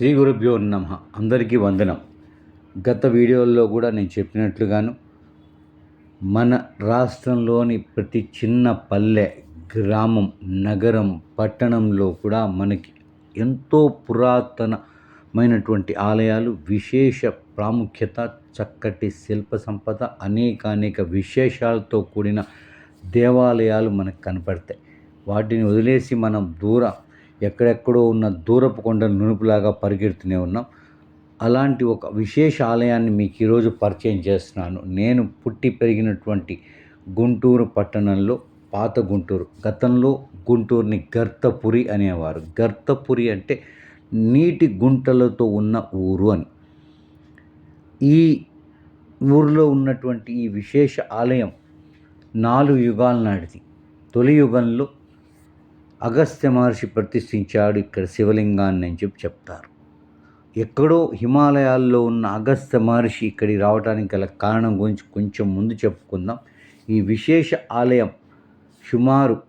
శ్రీ గురుభ్యో నమ. అందరికీ వందనం. గత వీడియోల్లో కూడా నేను చెప్పినట్లుగాను మన రాష్ట్రంలోని ప్రతి చిన్న పల్లె గ్రామం నగరం పట్టణంలో కూడా మనకి ఎంతో పురాతనమైనటువంటి ఆలయాలు విశేష ప్రాముఖ్యత చక్కటి శిల్ప సంపద అనేకానేక విశేషాలతో కూడిన దేవాలయాలు మనకు కనపడతాయి. వాటిని వదిలేసి మనం దూర ఎక్కడెక్కడో ఉన్న దూరపు కొండల నునుపులాగా పరిగెడుతూనే ఉన్నాం. అలాంటి ఒక విశేష ఆలయాన్ని మీకు ఈరోజు పరిచయం చేస్తున్నాను. నేను పుట్టి పెరిగినటువంటి గుంటూరు పట్టణంలో పాత గుంటూరు గతంలో గుంటూరుని గర్తపురి అనేవారు. గర్తపురి అంటే నీటి గుంటలతో ఉన్న ఊరు అని. ఈ ఊరిలో ఉన్నటువంటి ఈ విశేష ఆలయం నాలుగు యుగాల నాటిది. తొలి యుగంలో అగస్త్య మహర్షి ప్రతిష్ఠించాడు ఇక్కడ శివలింగాన్ని అని చెప్పి చెప్తారు. ఎక్కడో హిమాలయాల్లో ఉన్న అగస్త్య మహర్షి ఇక్కడికి రావడానికి గల కారణం గురించి కొంచెం ముందు చెప్పుకుందాం. ఈ విశేష ఆలయం సుమారు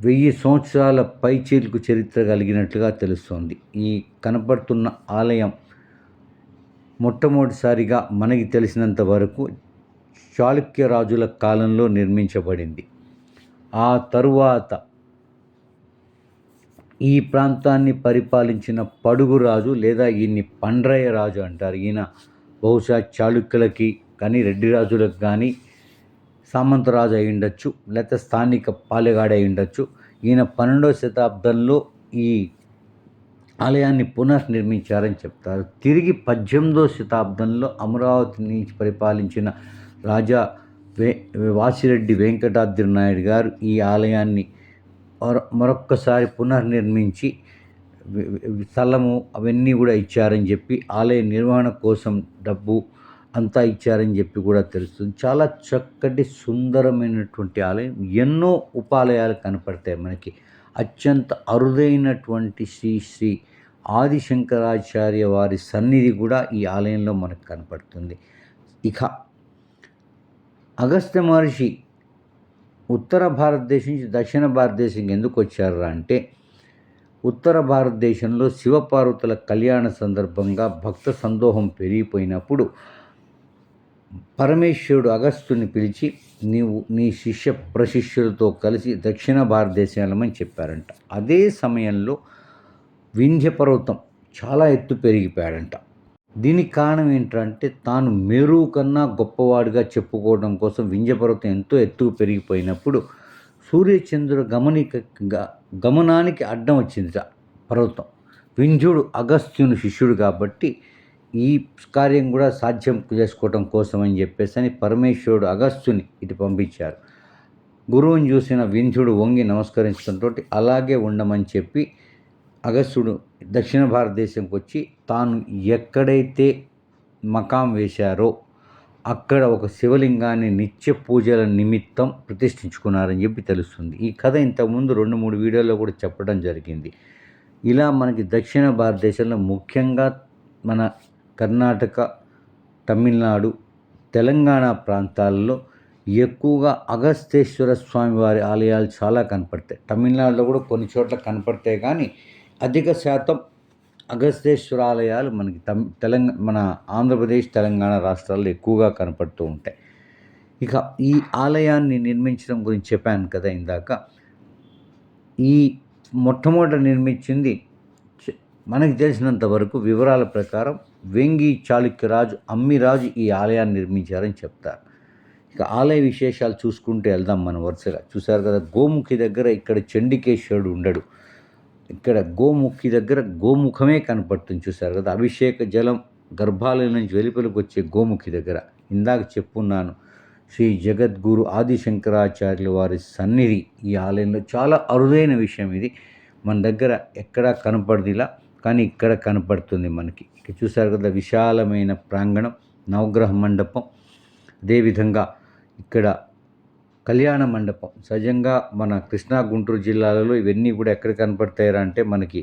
వెయ్యి సంవత్సరాల పైచీలకు చరిత్ర కలిగినట్లుగా తెలుస్తోంది. ఈ కనపడుతున్న ఆలయం మొట్టమొదటిసారిగా మనకి తెలిసినంత వరకు చాళుక్య రాజుల కాలంలో నిర్మించబడింది. ఆ తరువాత ఈ ప్రాంతాన్ని పరిపాలించిన పడుగు రాజు లేదా ఈయన్ని పండ్రయ్య రాజు అంటారు. ఈయన బహుశా చాళుక్యులకి కానీ రెడ్డి రాజులకు కానీ సామంతరాజు అయి ఉండొచ్చు లేకపోతే స్థానిక పాలెగాడు అయి ఉండొచ్చు. ఈయన పన్నెండవ శతాబ్దంలో ఈ ఆలయాన్ని పునర్నిర్మించారని చెప్తారు. తిరిగి పద్దెనిమిదవ శతాబ్దంలో అమరావతి నుంచి పరిపాలించిన రాజా వే వాసిరెడ్డి వెంకటాద్రి నాయుడు గారు ఈ ఆలయాన్ని మరొక్కసారి పునర్నిర్మించి స్థలము అవన్నీ కూడా ఇచ్చారని చెప్పి ఆలయ నిర్వహణ కోసం డబ్బు అంతా ఇచ్చారని చెప్పి కూడా తెలుస్తుంది. చాలా చక్కటి సుందరమైనటువంటి ఆలయం. ఎన్నో ఉపాలయాలు కనపడతాయి మనకి. అత్యంత అరుదైనటువంటి శ్రీ శ్రీ ఆదిశంకరాచార్య వారి సన్నిధి కూడా ఈ ఆలయంలో మనకు కనపడుతుంది. ఇక అగస్త్య మహర్షి ఉత్తర భారతదేశం నుంచి దక్షిణ భారతదేశం ఎందుకు వచ్చారు అంటే ఉత్తర భారతదేశంలో శివపార్వతుల కళ్యాణ సందర్భంగా భక్త సందోహం పెరిగిపోయినప్పుడు పరమేశ్వరుడు అగస్త్యుని పిలిచి నీవు నీ శిష్య ప్రశిష్యులతో కలిసి దక్షిణ భారతదేశం వెళ్ళమని చెప్పారంట. అదే సమయంలో వింధ్య పర్వతం చాలా ఎత్తు పెరిగిపోయాడంట. దీనికి కారణం ఏంటంటే తాను మేరు కన్నా గొప్పవాడిగా చెప్పుకోవడం కోసం వింధ్య పర్వతం ఎంతో ఎత్తుకు పెరిగిపోయినప్పుడు సూర్యచంద్రుడు గమనిక గమనానికి అడ్డం వచ్చింది పర్వతం. వింధ్యుడు అగస్త్యుని శిష్యుడు కాబట్టి ఈ కార్యం కూడా సాధ్యం చేసుకోవటం కోసం అని చెప్పేసి అని పరమేశ్వరుడు అగస్త్యుని ఇటు పంపించారు. గురువుని చూసిన వింధ్యుడు వంగి నమస్కరించడంతో అలాగే ఉండమని చెప్పి అగస్త్యుడు దక్షిణ భారతదేశంకి వచ్చి తాను ఎక్కడైతే మకాం వేశారో అక్కడ ఒక శివలింగాన్ని నిత్య పూజల నిమిత్తం ప్రతిష్ఠించుకున్నారని చెప్పి తెలుస్తుంది. ఈ కథ ఇంతకుముందు రెండు మూడు వీడియోల్లో కూడా చెప్పడం జరిగింది. ఇలా మనకి దక్షిణ భారతదేశంలో ముఖ్యంగా మన కర్ణాటక తమిళనాడు తెలంగాణ ప్రాంతాల్లో ఎక్కువగా అగస్తేశ్వర స్వామి వారి ఆలయాలు చాలా కనపడతాయి. తమిళనాడులో కూడా కొన్ని చోట్ల కనపడతాయి కానీ అధిక శాతం అగస్తేశ్వర ఆలయాలు మనకి తమ్ తెలంగాణ మన ఆంధ్రప్రదేశ్ తెలంగాణ రాష్ట్రాల్లో ఎక్కువగా కనపడుతూ ఉంటాయి. ఇక ఈ ఆలయాన్ని నిర్మించడం గురించి చెప్పాను కదా ఇందాక. ఈ మొట్టమొదట నిర్మించింది మనకు తెలిసినంత వరకు వివరాల ప్రకారం వెంగి చాళుక్యరాజు అమ్మిరాజు ఈ ఆలయాన్ని నిర్మించారని చెప్తారు. ఇక ఆలయ విశేషాలు చూసుకుంటే వెళ్దాం మనం వరుసగా. చూసారు కదా గోముఖి దగ్గర ఇక్కడ చండికేశ్వరుడు ఉండడు. ఇక్కడ గోముఖి దగ్గర గోముఖమే కనపడుతుంది చూసారు కదా. అభిషేక జలం గర్భాలయం నుంచి వెలుపలికి వచ్చే గోముఖి దగ్గర. ఇందాక చెప్పున్నాను శ్రీ జగద్గురు ఆదిశంకరాచార్యుల వారి సన్నిధి ఈ ఆలయంలో. చాలా అరుదైన విషయం ఇది. మన దగ్గర ఎక్కడా కనపడదిలా కానీ ఇక్కడ కనపడుతుంది మనకి. ఇక్కడ చూసారు కదా విశాలమైన ప్రాంగణం నవగ్రహ మండపం. అదేవిధంగా ఇక్కడ కళ్యాణ మండపం. సహజంగా మన కృష్ణా గుంటూరు జిల్లాలలో ఇవన్నీ కూడా ఎక్కడ కనపడతాయరా అంటే మనకి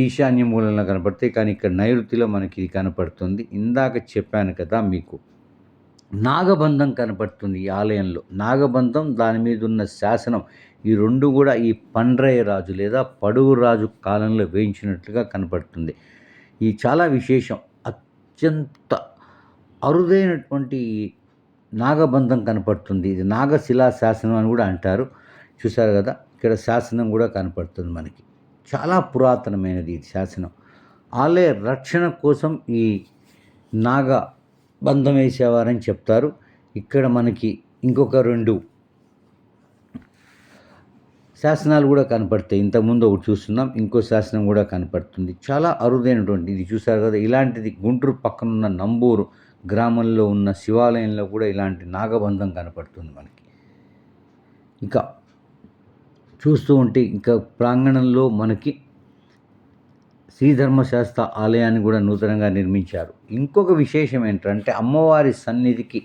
ఈశాన్య మూలంలో కనపడతాయి. కానీ ఇక్కడ నైరుతిలో మనకి ఇది కనపడుతుంది. ఇందాక చెప్పాను కదా మీకు నాగబంధం కనపడుతుంది ఈ ఆలయంలో. నాగబంధం దాని మీద ఉన్న శాసనం ఈ రెండు కూడా ఈ పండ్రయ్య రాజు లేదా పడుగు రాజు కాలంలో వేయించినట్లుగా కనపడుతుంది. ఈ చాలా విశేషం అత్యంత అరుదైనటువంటి నాగబంధం కనపడుతుంది. ఇది నాగశిలా శాసనం అని కూడా అంటారు. చూసారు కదా? ఇక్కడ శాసనం కూడా కనపడుతుంది మనకి. చాలా పురాతనమైనది ఇది శాసనం. ఆలయ రక్షణ కోసం ఈ నాగ బంధం వేసేవారని చెప్తారు. ఇక్కడ మనకి ఇంకొక రెండు శాసనాలు కూడా కనపడతాయి. ఇంతకుముందు ఒకటి చూస్తున్నాం. ఇంకో శాసనం కూడా కనపడుతుంది. చాలా అరుదైనటువంటి ఇది. చూసారు కదా? ఇలాంటిది గుంటూరు పక్కన ఉన్న నంబూరు గ్రామంలో ఉన్న శివాలయంలో కూడా ఇలాంటి నాగబంధం కనపడుతుంది మనకి. ఇంకా చూస్తూ ఉంటే ఇంకా ప్రాంగణంలో మనకి శ్రీధర్మశాస్త్ర ఆలయాన్ని కూడా నూతనంగా నిర్మించారు. ఇంకొక విశేషం ఏంటంటే అమ్మవారి సన్నిధికి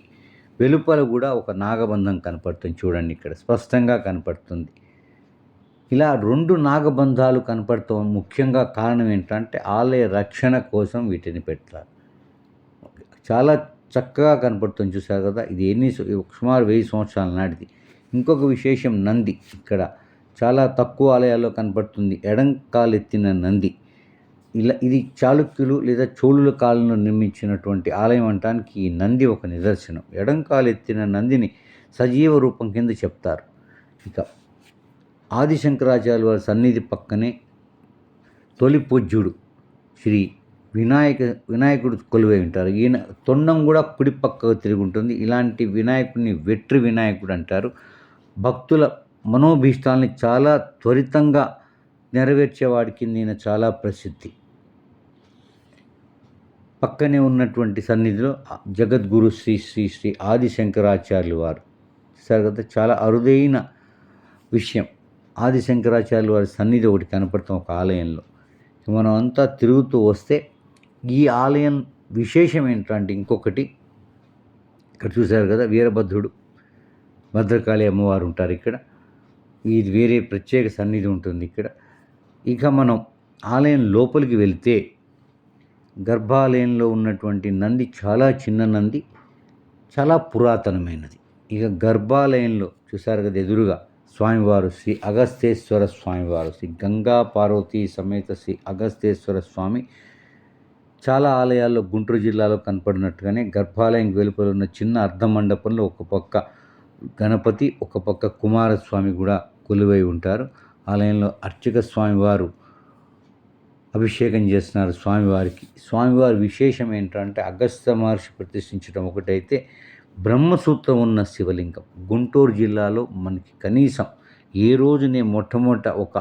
వెలుపల కూడా ఒక నాగబంధం కనపడుతుంది చూడండి ఇక్కడ స్పష్టంగా కనపడుతుంది. ఇలా రెండు నాగబంధాలు కనపడతాం ముఖ్యంగా కారణం ఏంటంటే ఆలయ రక్షణ కోసం వీటిని పెడతారు. చాలా చక్కగా కనపడుతుంది చూసారు కదా. ఇది ఎన్ని సుమారు వెయ్యి సంవత్సరాల నాటిది. ఇంకొక విశేషం నంది ఇక్కడ. చాలా తక్కువ ఆలయాల్లో కనపడుతుంది. ఎడంకాలెత్తిన నంది. ఇలా ఇది చాళుక్యులు లేదా చోళుల కాలంలో నిర్మించినటువంటి ఆలయం అంటానికి ఈ నంది ఒక నిదర్శనం. ఎడంకాలెత్తిన నందిని సజీవ రూపం కింద చెప్తారు. ఇక ఆదిశంకరాచార్య వారి సన్నిధి పక్కనే తొలి పూజ్యుడు శ్రీ వినాయక వినాయకుడు కొలువై ఉంటారు. ఈయన తొండం కూడా కుడి పక్కకు తిరిగి ఉంటుంది. ఇలాంటి వినాయకుడిని వెట్రి వినాయకుడు అంటారు. భక్తుల మనోభీష్టాలని చాలా త్వరితంగా నెరవేర్చేవాడికి ఈయన చాలా ప్రసిద్ధి. పక్కనే ఉన్నటువంటి సన్నిధిలో జగద్గురు శ్రీ శ్రీ శ్రీ ఆదిశంకరాచార్యులు వారు. సరే చాలా అరుదైన విషయం. ఆదిశంకరాచార్యులు వారి సన్నిధి ఒకటి కనపడతాం ఒక ఆలయంలో. మనం అంతా తిరుగుతూ వస్తే ఈ ఆలయం విశేషం ఏంటంటే ఇంకొకటి. ఇక్కడ చూశారు కదా వీరభద్రుడు భద్రకాళి అమ్మవారు ఉంటారు ఇక్కడ. ఇది వేరే ప్రత్యేక సన్నిధి ఉంటుంది ఇక్కడ. ఇక మనం ఆలయం లోపలికి వెళ్తే గర్భాలయంలో ఉన్నటువంటి నంది చాలా చిన్న నంది చాలా పురాతనమైనది. ఇక గర్భాలయంలో చూసారు కదా ఎదురుగా స్వామివారు శ్రీ అగస్తేశ్వర స్వామివారు శ్రీ గంగా పార్వతీ సమేత శ్రీ అగస్తేశ్వర స్వామి చాలా ఆలయాల్లో గుంటూరు జిల్లాలో కనపడినట్టుగానే గర్భాలయం వెలుపల ఉన్న చిన్న అర్ధ మండపంలో ఒక పక్క గణపతి ఒక పక్క కుమారస్వామి కూడా కొలువై ఉంటారు. ఆలయంలో అర్చక స్వామివారు అభిషేకం చేస్తున్నారు స్వామివారికి. స్వామివారి విశేషం ఏంటంటే అగస్త్య మహర్షి ప్రతిష్ఠించడం ఒకటైతే బ్రహ్మసూత్రం ఉన్న శివలింగం. గుంటూరు జిల్లాలో మనకి కనీసం ఏ రోజు నేను మొట్టమొదట ఒక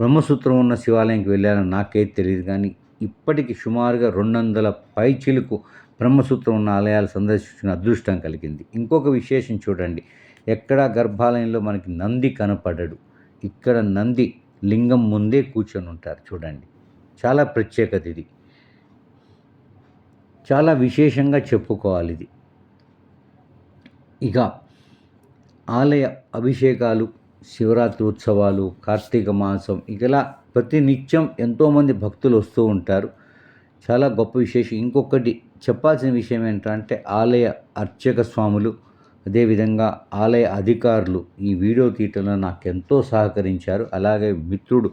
బ్రహ్మసూత్రం ఉన్న శివాలయంకి వెళ్ళానో నాకైతే తెలియదు కానీ ఇప్పటికి సుమారుగా రెండు వందల పైచిలకు బ్రహ్మసూత్రం ఉన్న ఆలయాలు సందర్శించిన అదృష్టం కలిగింది. ఇంకొక విశేషం చూడండి. ఎక్కడా గర్భాలయంలో మనకి నంది కనపడడు. ఇక్కడ నంది లింగం ముందే కూర్చొని ఉంటారు చూడండి. చాలా ప్రత్యేకత ఇది. చాలా విశేషంగా చెప్పుకోవాలి ఇది. ఇక ఆలయ అభిషేకాలు శివరాత్రి ఉత్సవాలు కార్తీక మాసం ఇలా ప్రతి నిత్యం ఎంతోమంది భక్తులు వస్తూ ఉంటారు. చాలా గొప్ప విశేషం. ఇంకొకటి చెప్పాల్సిన విషయం ఏంటంటే ఆలయ అర్చక స్వాములు అదేవిధంగా ఆలయ అధికారులు ఈ వీడియో తీయటంలో నాకు ఎంతో సహకరించారు. అలాగే మిత్రుడు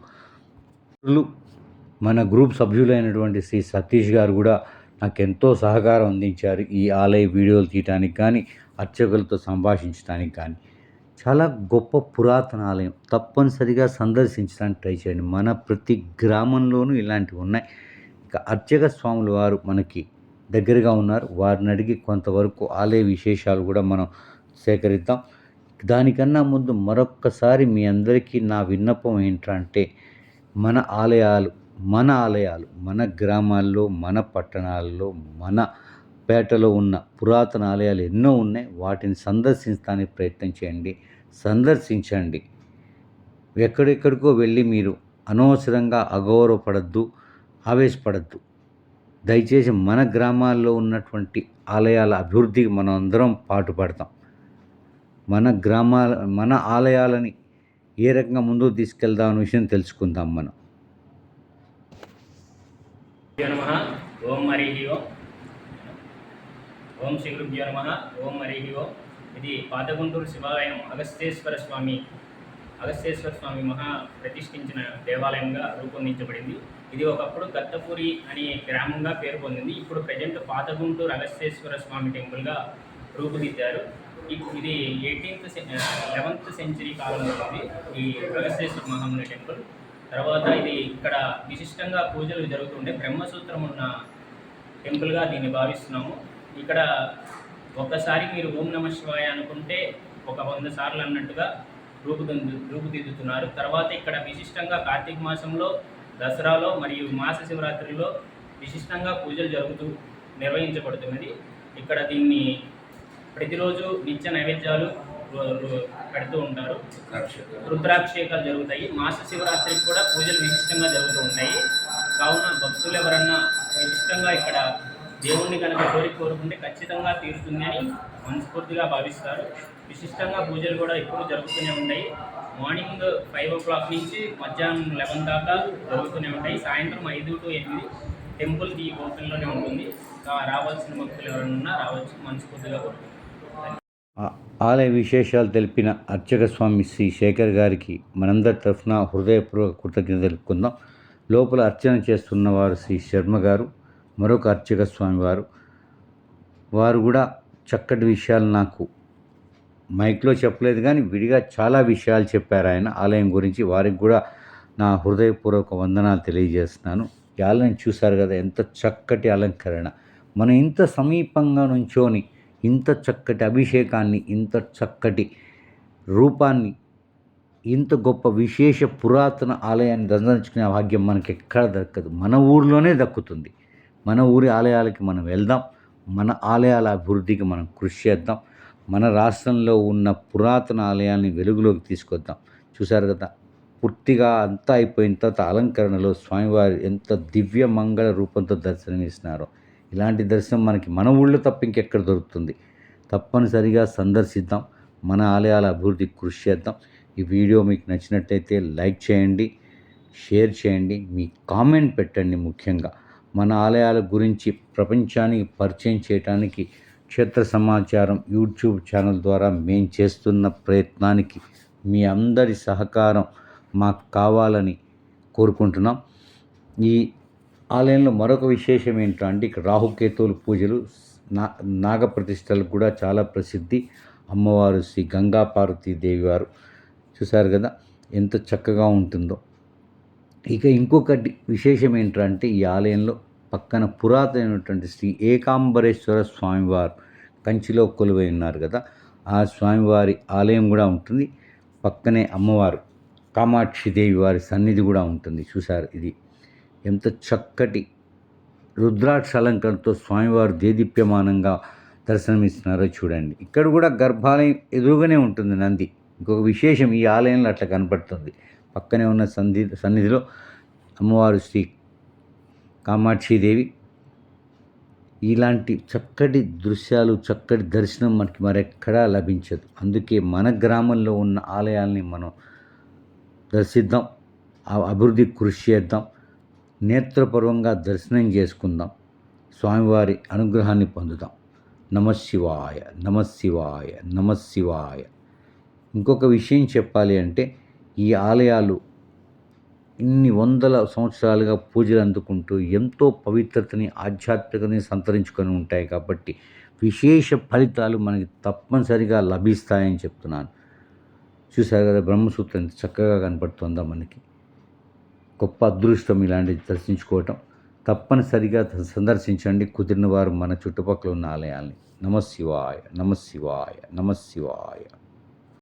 మన గ్రూప్ సభ్యులైనటువంటి శ్రీ సతీష్ గారు కూడా నాకు ఎంతో సహకారం అందించారు ఈ ఆలయ వీడియోలు తీయటానికి కానీ అర్చకులతో సంభాషించడానికి కానీ. చాలా గొప్ప పురాతన ఆలయం తప్పనిసరిగా సందర్శించడానికి ట్రై చేయండి. మన ప్రతి గ్రామంలోనూ ఇలాంటివి ఉన్నాయి. ఇక అర్చక స్వాములు వారు మనకి దగ్గరగా ఉన్నారు. వారిని అడిగి కొంతవరకు ఆలయ విశేషాలు కూడా మనం సేకరిద్దాం. దానికన్నా ముందు మరొక్కసారి మీ అందరికీ నా విన్నపం ఏంటంటే మన ఆలయాలు మన ఆలయాలు మన గ్రామాల్లో మన పట్టణాల్లో మన పేటలో ఉన్న పురాతన ఆలయాలు ఎన్నో ఉన్నాయి. వాటిని సందర్శించడానికి ప్రయత్నం చేయండి. సందర్శించండి. ఎక్కడెక్కడికో వెళ్ళి మీరు అనవసరంగా అగౌరవపడద్దు ఆవేశపడద్దు. దయచేసి మన గ్రామాల్లో ఉన్నటువంటి ఆలయాల అభివృద్ధికి మనం అందరం పాటుపడతాం మన గ్రామాల మన ఆలయాలని ఏ రకంగా ముందుకు తీసుకెళ్దాం అనే విషయం తెలుసుకుందాం మనం. ఓం హరి ఓం. ఓం శ్రీ గురుభ్యో నమ. ఓం హరి ఓం. ఇది పాతగుంటూరు శివాలయం అగస్తేశ్వర స్వామి అగస్తేశ్వర స్వామి మహా ప్రతిష్ఠించిన దేవాలయంగా రూపొందించబడింది. ఇది ఒకప్పుడు కత్తపూరి అనే గ్రామంగా పేరు పొందింది. ఇప్పుడు ప్రజెంట్ పాతగుంటూరు అగస్తేశ్వర స్వామి టెంపుల్గా రూపుదిద్దారు. ఇది ఎయిటీన్త్ లెవెన్త్ సెంచరీ కాలంలో ఉంది. ఈ అగస్తేశ్వర మహాముని టెంపుల్ తర్వాత ఇది ఇక్కడ విశిష్టంగా పూజలు జరుగుతుండే బ్రహ్మసూత్రం ఉన్న టెంపుల్గా దీన్ని భావిస్తున్నాము. ఇక్కడ ఒక్కసారి మీరు ఓం నమ శివాయ అనుకుంటే ఒక వంద సార్లు అన్నట్టుగా రూపుదిద్దు రూపుదిద్దుతున్నారు. తర్వాత ఇక్కడ విశిష్టంగా కార్తీక మాసంలో దసరాలో మరియు మాస శివరాత్రిలో విశిష్టంగా పూజలు జరుగుతూ నిర్వహించబడుతున్నది. ఇక్కడ దీన్ని ప్రతిరోజు నిత్య నైవేద్యాలు పెడుతూ ఉంటారు. రుద్రాభిషేకాలు జరుగుతాయి. మాస శివరాత్రికి కూడా పూజలు విశిష్టంగా జరుగుతూ ఉంటాయి. కావున భక్తులు ఎవరన్నా విశిష్టంగా ఇక్కడ దేవుణ్ణి కనుక కోరిక కోరుకుంటే ఖచ్చితంగా తీరుతుంది అని మనస్ఫూర్తిగా భావిస్తారు. విశిష్టంగా పూజలు కూడా ఎప్పుడు జరుగుతూనే ఉంటాయి. మార్నింగ్ ఫైవ్ ఓ క్లాక్ నుంచి మధ్యాహ్నం లెవెన్ దాకా జరుగుతూనే ఉంటాయి. సాయంత్రం ఐదు టు ఎనిమిది టెంపుల్ ఈ ఓపెన్లోనే ఉంటుంది. రావాల్సిన భక్తులు ఎవరైనా రావచ్చు. మనస్ఫూర్తిగా ఆలయ విశేషాలు తెలిపిన అర్చక స్వామి శ్రీ శేఖర్ గారికి మనందరి తరఫున హృదయపూర్వక కృతజ్ఞత తెలుపుకుందాం. లోపల అర్చన చేస్తున్న వారు శ్రీ శర్మ గారు. మరొక అర్చక స్వామివారు వారు. కూడా చక్కటి విషయాలు నాకు మైక్లో చెప్పలేదు కానీ విడిగా చాలా విషయాలు చెప్పారు ఆయన ఆలయం గురించి. వారికి కూడా నా హృదయపూర్వక వందనాలు తెలియజేస్తున్నాను. ఈ ఆలయం చూశారు కదా ఎంత చక్కటి అలంకరణ. మనం ఇంత సమీపంగా నుంచోని ఇంత చక్కటి అభిషేకాన్ని ఇంత చక్కటి రూపాన్ని ఇంత గొప్ప విశేష పురాతన ఆలయాన్ని దర్శించుకునే భాగ్యం మనకి ఎక్కడ దక్కదు. మన ఊరిలోనే దక్కుతుంది. మన ఊరి ఆలయాలకి మనం వెళ్దాం. మన ఆలయాల అభివృద్ధికి మనం కృషి చేద్దాం. మన రాష్ట్రంలో ఉన్న పురాతన ఆలయాన్ని వెలుగులోకి తీసుకొద్దాం. చూశారు కదా? పూర్తిగా అంతా అయిపోయిన తర్వాత అలంకరణలో స్వామివారి ఎంత దివ్య మంగళ రూపంతో దర్శనమిస్తున్నారో. ఇలాంటి దర్శనం మనకి మన ఊళ్ళో తప్ప ఇంకెక్కడ దొరుకుతుంది? తప్పనిసరిగా సందర్శిద్దాం. మన ఆలయాల అభివృద్ధికి కృషి చేద్దాం. ఈ వీడియో మీకు నచ్చినట్టయితే లైక్ చేయండి షేర్ చేయండి మీ కామెంట్ పెట్టండి ముఖ్యంగా. మన ఆలయాల గురించి ప్రపంచానికి పరిచయం చేయడానికి క్షేత్ర సమాచారం యూట్యూబ్ ఛానల్ ద్వారా మేము చేస్తున్న ప్రయత్నానికి మీ అందరి సహకారం మాకు కావాలని కోరుకుంటున్నాం. ఈ ఆలయంలో మరొక విశేషం ఏంటంటే ఇక్కడ రాహుకేతువుల పూజలు నా నాగప్రతిష్టలకు కూడా చాలా ప్రసిద్ధి. అమ్మవారు శ్రీ గంగా దేవి వారు. చూశారు కదా ఎంత చక్కగా ఉంటుందో. ఇక ఇంకొకటి విశేషం ఏంటంటే ఈ ఆలయంలో పక్కన పురాతనమైనటువంటి శ్రీ ఏకాంబరేశ్వర స్వామివారు కంచిలో కొలువై ఉన్నారు కదా ఆ స్వామివారి ఆలయం కూడా ఉంటుంది. పక్కనే అమ్మవారు కామాక్షిదేవి వారి సన్నిధి కూడా ఉంటుంది. చూశారు ఇది. ఎంత చక్కటి రుద్రాక్ష అలంకరణతో స్వామివారు దేదీప్యమానంగా దర్శనమిస్తున్నారో చూడండి. ఇక్కడ కూడా గర్భాలయం ఎదురుగానే ఉంటుంది నంది. ఇంకొక విశేషం ఈ ఆలయంలో అట్లా కనపడుతుంది. పక్కనే ఉన్న సన్నిధి సన్నిధిలో అమ్మవారు శ్రీ కామాక్షిదేవి. ఇలాంటి చక్కటి దృశ్యాలు చక్కటి దర్శనం మనకి మరెక్కడా లభించదు. అందుకే మన గ్రామంలో ఉన్న ఆలయాల్ని మనం దర్శిద్దాం ఆ అభివృద్ధికి కృషి చేద్దాం నేత్రపూర్వంగా దర్శనం చేసుకుందాం స్వామివారి అనుగ్రహాన్ని పొందుదాం. నమశివాయ నమశివాయ నమశివాయ ఇంకొక విషయం చెప్పాలి అంటే ఈ ఆలయాలు ఇన్ని వందల సంవత్సరాలుగా పూజలు అందుకుంటూ ఎంతో పవిత్రతని ఆధ్యాత్మికతని సంతరించుకొని ఉంటాయి కాబట్టి విశేష ఫలితాలు మనకి తప్పనిసరిగా లభిస్తాయని చెప్తున్నాను. చూసారు కదా బ్రహ్మసూత్రం ఎంత చక్కగా కనపడుతుందా మనకి. గొప్ప అదృష్టం ఇలాంటిది దర్శించుకోవటం. తప్పనిసరిగా సందర్శించండి. కుదిరిన వారు మన చుట్టుపక్కల ఉన్న ఆలయాల్ని. నమశివాయ నమశివాయ నమశివాయ.